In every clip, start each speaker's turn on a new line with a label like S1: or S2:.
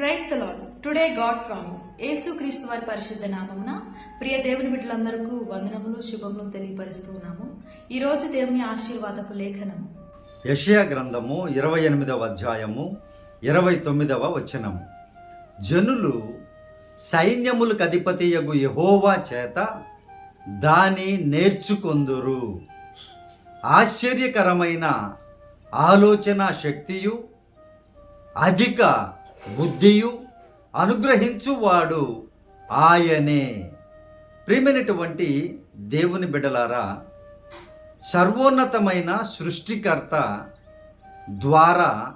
S1: Praise lord today God promise. Yesu Kreestu వారి పరిశుద్ధ నామమున ప్రియ దేవుని బిడ్డలందరికీ వందనములు శుభములు తెలియపరుస్తూ ఉన్నాము ఈ రోజు దేవుని ఆశీర్వాదపు లేఖనము.
S2: యషయా గ్రంథము ఇరవై ఎనిమిదవ అధ్యాయము ఇరవై తొమ్మిదవ వచనము. జనులు సైన్యములకు అధిపతియగు యహోవా చేత దాని నేర్చుకొందురు. ఆశ్చర్యకరమైన ఆలోచన శక్తియు అధిక బుద్ధియు అనుగ్రహించువాడు ఆయనే. ప్రియమైనటువంటి దేవుని బిడలారా సర్వోన్నతమైన సృష్టికర్త ద్వారా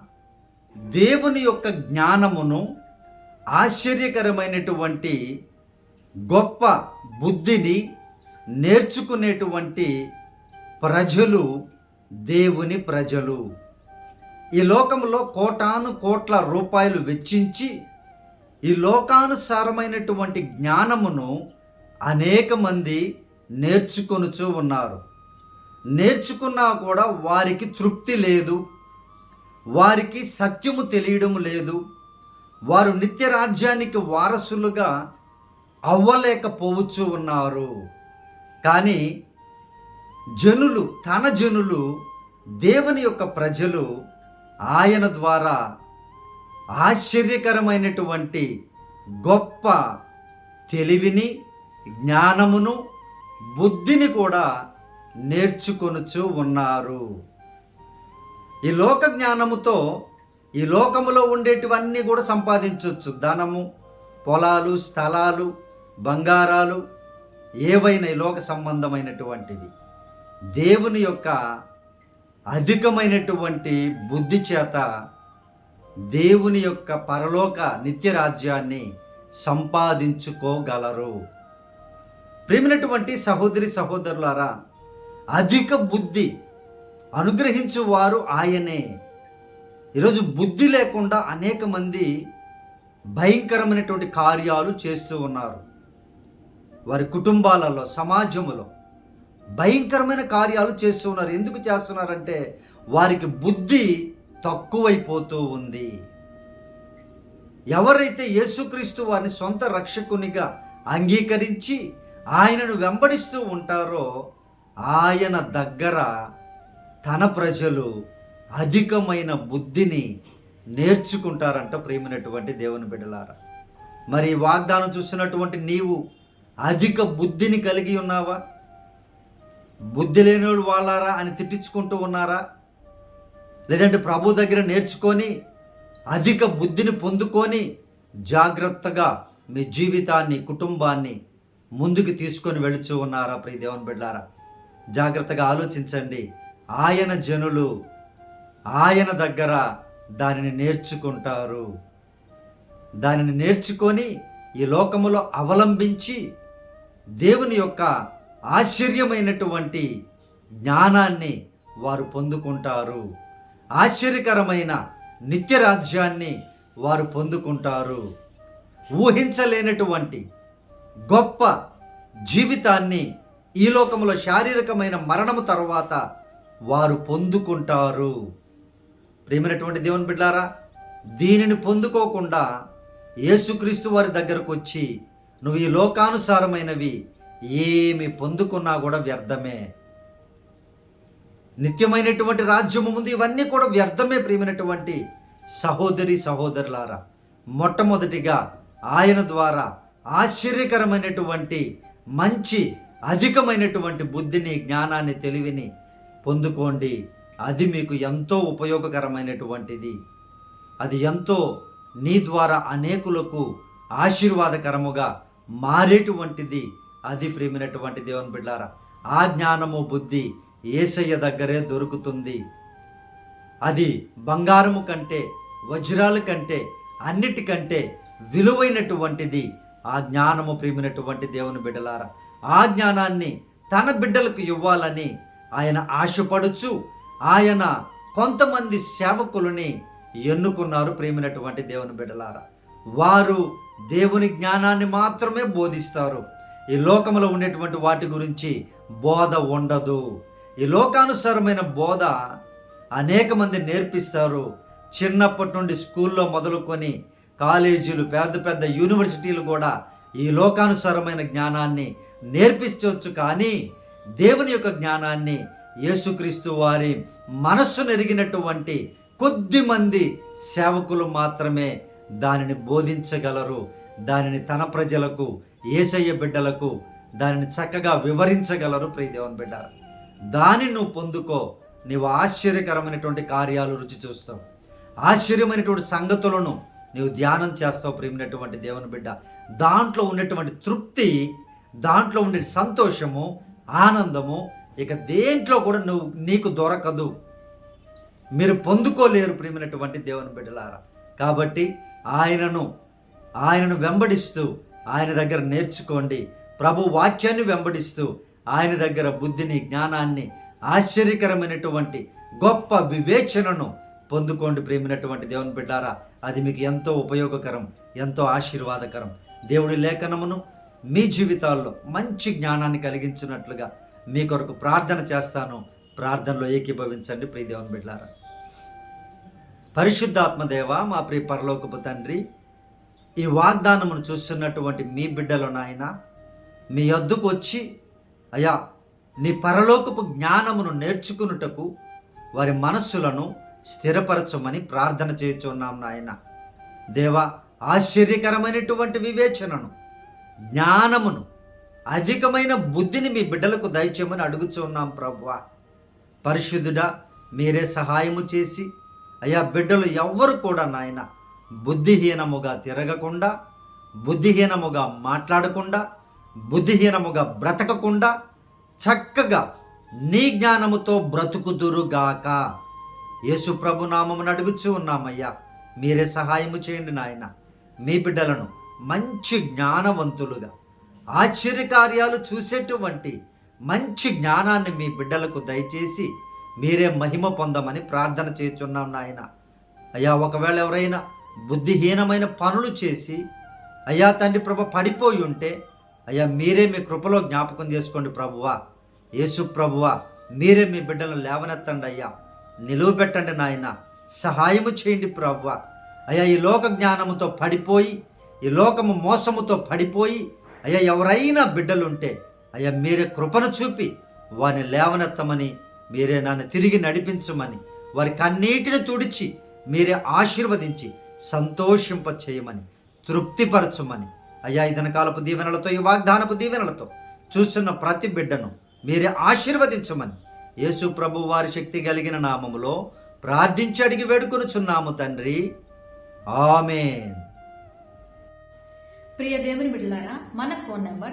S2: దేవుని యొక్క జ్ఞానమును ఆశ్చర్యకరమైనటువంటి గొప్ప బుద్ధిని నేర్చుకునేటువంటి ప్రజలు దేవుని ప్రజలు. ఈ లోకంలో కోటాను కోట్ల రూపాయలు వెచ్చించి ఈ లోకానుసారమైనటువంటి జ్ఞానమును అనేక మంది నేర్చుకొనుచూ ఉన్నారు. నేర్చుకున్నా కూడా వారికి తృప్తి లేదు. వారికి సత్యము తెలియడం లేదు. వారు నిత్య రాజ్యానికి వారసులుగా అవ్వలేకపోవచ్చు ఉన్నారు. కానీ జనులు తన జనులు దేవుని యొక్క ప్రజలు ఆయన ద్వారా ఆశ్చర్యకరమైనటువంటి గొప్ప తెలివిని జ్ఞానమును బుద్ధిని కూడా నేర్చుకొనుచు ఉన్నారు. ఈ లోక జ్ఞానముతో ఈ లోకములో ఉండేటివన్నీ కూడా సంపాదించవచ్చు ధనము పొలాలు స్థలాలు బంగారాలు ఏవైనా ఈ లోక సంబంధమైనటువంటివి. దేవుని యొక్క అధికమైనటువంటి బుద్ధి చేత దేవుని యొక్క పరలోక నిత్య రాజ్యాన్ని సంపాదించుకోగలరు. ప్రేమినటువంటి సహోదరి సహోదరులారా అధిక బుద్ధి అనుగ్రహించువారు ఆయనే. ఈరోజు బుద్ధి లేకుండా అనేక మంది భయంకరమైనటువంటి కార్యాలు చేస్తూ ఉన్నారు. వారి కుటుంబాలలో సమాజంలో భయంకరమైన కార్యాలు చేస్తూ ఉన్నారు ఎందుకు చేస్తున్నారంటే వారికి బుద్ధి తక్కువైపోతూ ఉంది. ఎవరైతే యేసుక్రీస్తు వారిని సొంత రక్షకునిగా అంగీకరించి ఆయనను వెంబడిస్తూ ఉంటారో ఆయన దగ్గర తన ప్రజలు అధికమైన బుద్ధిని నేర్చుకుంటారంట ప్రేమినటువంటి దేవుని బిడ్డలారా. మరి వాగ్దానం చూసినటువంటి నీవు అధిక బుద్ధిని కలిగి ఉన్నావా? బుద్ధి లేనివాడు వాళ్ళారా అని తిట్టించుకుంటూ ఉన్నారా? లేదంటే ప్రభు దగ్గర నేర్చుకొని అధిక బుద్ధిని పొందుకొని జాగ్రత్తగా మీ జీవితాన్ని కుటుంబాన్ని ముందుకు తీసుకొని వెళుచు ఉన్నారా ప్రియ దేవుని బిడ్డారా? జాగ్రత్తగా ఆలోచించండి. ఆయన జనులు ఆయన దగ్గర దానిని నేర్చుకుంటారు. దానిని నేర్చుకొని ఈ లోకములో అవలంబించి దేవుని యొక్క ఆశ్చర్యమైనటువంటి జ్ఞానాన్ని వారు పొందుకుంటారు. ఆశ్చర్యకరమైన నిత్య రాజ్యాన్ని వారు పొందుకుంటారు. ఊహించలేనటువంటి గొప్ప జీవితాన్ని ఈ లోకంలో శారీరకమైన మరణము తర్వాత వారు పొందుకుంటారు. ప్రేమైనటువంటి దేవుని బిడ్డారా దీనిని పొందుకోకుండా యేసుక్రీస్తు వారి దగ్గరకు వచ్చి నువ్వు ఈ లోకానుసారమైనవి ఏమి పొందుకున్నా కూడా వ్యర్థమే. నిత్యమైనటువంటి రాజ్యము ముందు ఇవన్నీ కూడా వ్యర్థమే ప్రియమైనటువంటి సహోదరి సహోదరులారా. మొట్టమొదటిగా ఆయన ద్వారా ఆశ్చర్యకరమైనటువంటి మంచి అధికమైనటువంటి బుద్ధిని జ్ఞానాన్ని తెలివిని పొందుకోండి. అది మీకు ఎంతో ఉపయోగకరమైనటువంటిది. అది ఎంతో నీ ద్వారా అనేకులకు ఆశీర్వాదకరముగా మారేటువంటిది. అది ప్రేమినటువంటి దేవుని బిడ్డారా ఆ జ్ఞానము బుద్ధి ఏసయ్య దగ్గరే దొరుకుతుంది. అది బంగారము కంటే వజ్రాల కంటే అన్నిటికంటే విలువైనటువంటిది ఆ జ్ఞానము ప్రేమినటువంటి దేవుని బిడ్డలారా. ఆ జ్ఞానాన్ని తన బిడ్డలకు ఇవ్వాలని ఆయన ఆశపడుచు ఆయన కొంతమంది సేవకులని ఎన్నుకున్నారు ప్రేమినటువంటి దేవుని బిడ్డలారా. వారు దేవుని జ్ఞానాన్ని మాత్రమే బోధిస్తారు. ఈ లోకంలో ఉండేటువంటి వాటి గురించి బోధ ఉండదు. ఈ లోకానుసారమైన బోధ అనేక మంది నేర్పిస్తారు. చిన్నప్పటి నుండి స్కూల్లో మొదలుకొని కాలేజీలు పెద్ద పెద్ద యూనివర్సిటీలు కూడా ఈ లోకానుసారమైన జ్ఞానాన్ని నేర్పించవచ్చు. కానీ దేవుని యొక్క జ్ఞానాన్ని యేసుక్రీస్తు వారి మనస్సు నెరిగినటువంటి కొద్ది మంది సేవకులు మాత్రమే దానిని బోధించగలరు. దానిని తన ప్రజలకు ఏసయ్య బిడ్డలకు దానిని చక్కగా వివరించగలరు ప్రియదేవన్ బిడ్డ. దాన్ని నువ్వు పొందుకో. నీవు ఆశ్చర్యకరమైనటువంటి కార్యాలు రుచి చూస్తావు. ఆశ్చర్యమైనటువంటి సంగతులను నీవు ధ్యానం చేస్తావు ప్రేమినటువంటి దేవుని బిడ్డ. దాంట్లో ఉన్నటువంటి తృప్తి దాంట్లో ఉండే సంతోషము ఆనందము ఇక దేంట్లో కూడా నువ్వు నీకు దొరకదు. మీరు పొందుకోలేరు ప్రేమినటువంటి దేవుని బిడ్డలారా. కాబట్టి ఆయనను ఆయనను వెంబడిస్తూ ఆయన దగ్గర నేర్చుకోండి. ప్రభు వాక్యాన్ని వెంబడిస్తూ ఆయన దగ్గర బుద్ధిని జ్ఞానాన్ని ఆశ్చర్యకరమైనటువంటి గొప్ప వివేచనను పొందుకోండి ప్రేమినటువంటి దేవుని బిడ్డారా. అది మీకు ఎంతో ఉపయోగకరం ఎంతో ఆశీర్వాదకరం. దేవుడి లేఖనమును మీ జీవితాల్లో మంచి జ్ఞానాన్ని కలిగించినట్లుగా మీ కొరకు ప్రార్థన చేస్తాను. ప్రార్థనలో ఏకీభవించండి ప్రియ దేవుని బిడ్డారా. పరిశుద్ధాత్మదేవ మా ప్రియ పరలోకపు తండ్రి ఈ వాగ్దానమును చూస్తున్నటువంటి మీ బిడ్డలు నాయన మీ యొద్దకు వచ్చి అయ్యా నీ పరలోకపు జ్ఞానమును నేర్చుకున్నటకు వారి మనస్సులను స్థిరపరచమని ప్రార్థన చేస్తున్నాం నాయన. దేవా ఆశ్చర్యకరమైనటువంటి వివేచనను జ్ఞానమును అధికమైన బుద్ధిని మీ బిడ్డలకు దయచేయమని అడుగుచున్నాం ప్రభువా. పరిశుద్ధుడా మీరే సహాయము చేసి అయ్యా బిడ్డలు ఎవ్వరు కూడా నాయన బుద్ధిహీనముగా తిరగకుండా బుద్ధిహీనముగా మాట్లాడకుండా బుద్ధిహీనముగా బ్రతకకుండా చక్కగా నీ జ్ఞానముతో బ్రతుకుదురుగాక. యేసు ప్రభు నామమును అడుగుచూ ఉన్నామయ్యా మీరే సహాయము చేయండి నాయన. మీ బిడ్డలను మంచి జ్ఞానవంతులుగా ఆశ్చర్యకార్యాలు చూసేటువంటి మంచి జ్ఞానాన్ని మీ బిడ్డలకు దయచేసి మీరే మహిమ పొందమని ప్రార్థన చేస్తున్నాం నాయన. అయ్యా ఒకవేళ ఎవరైనా బుద్ధిహీనమైన పనులు చేసి అయ్యా తండ్రి ప్రభ పడిపోయి ఉంటే అయ్యా మీరే మీ కృపలో జ్ఞాపకం చేసుకోండి ప్రభువా. యేసు ప్రభువా మీరే మీ బిడ్డలను లేవనెత్తండి అయ్యా. నిలువ పెట్టండి నాయన. సహాయము చేయండి ప్రభువా. అయ్యా ఈ లోక జ్ఞానముతో పడిపోయి ఈ లోకము మోసముతో పడిపోయి అయ్యా ఎవరైనా బిడ్డలుంటే అయ్యా మీరే కృపను చూపి వారిని లేవనెత్తమని మీరే నన్ను తిరిగి నడిపించమని వారి కన్నీటిని తుడిచి మీరే ఆశీర్వదించి సంతోషింప చేయమని తృప్తిపరచమని. అయ్యా ఈ కాలపు దీవెనలతో ఈ వాగ్దానపు దీవెనలతో చూస్తున్న ప్రతి బిడ్డను మీరే ఆశీర్వదించమని యేసు ప్రభు వారి శక్తి కలిగిన నామములో ప్రార్థించి అడిగి వేడుకొనుచున్నాము తండ్రి. ఆమెన్.
S1: ప్రియ దేవుని బిడ్డలారా మన phone number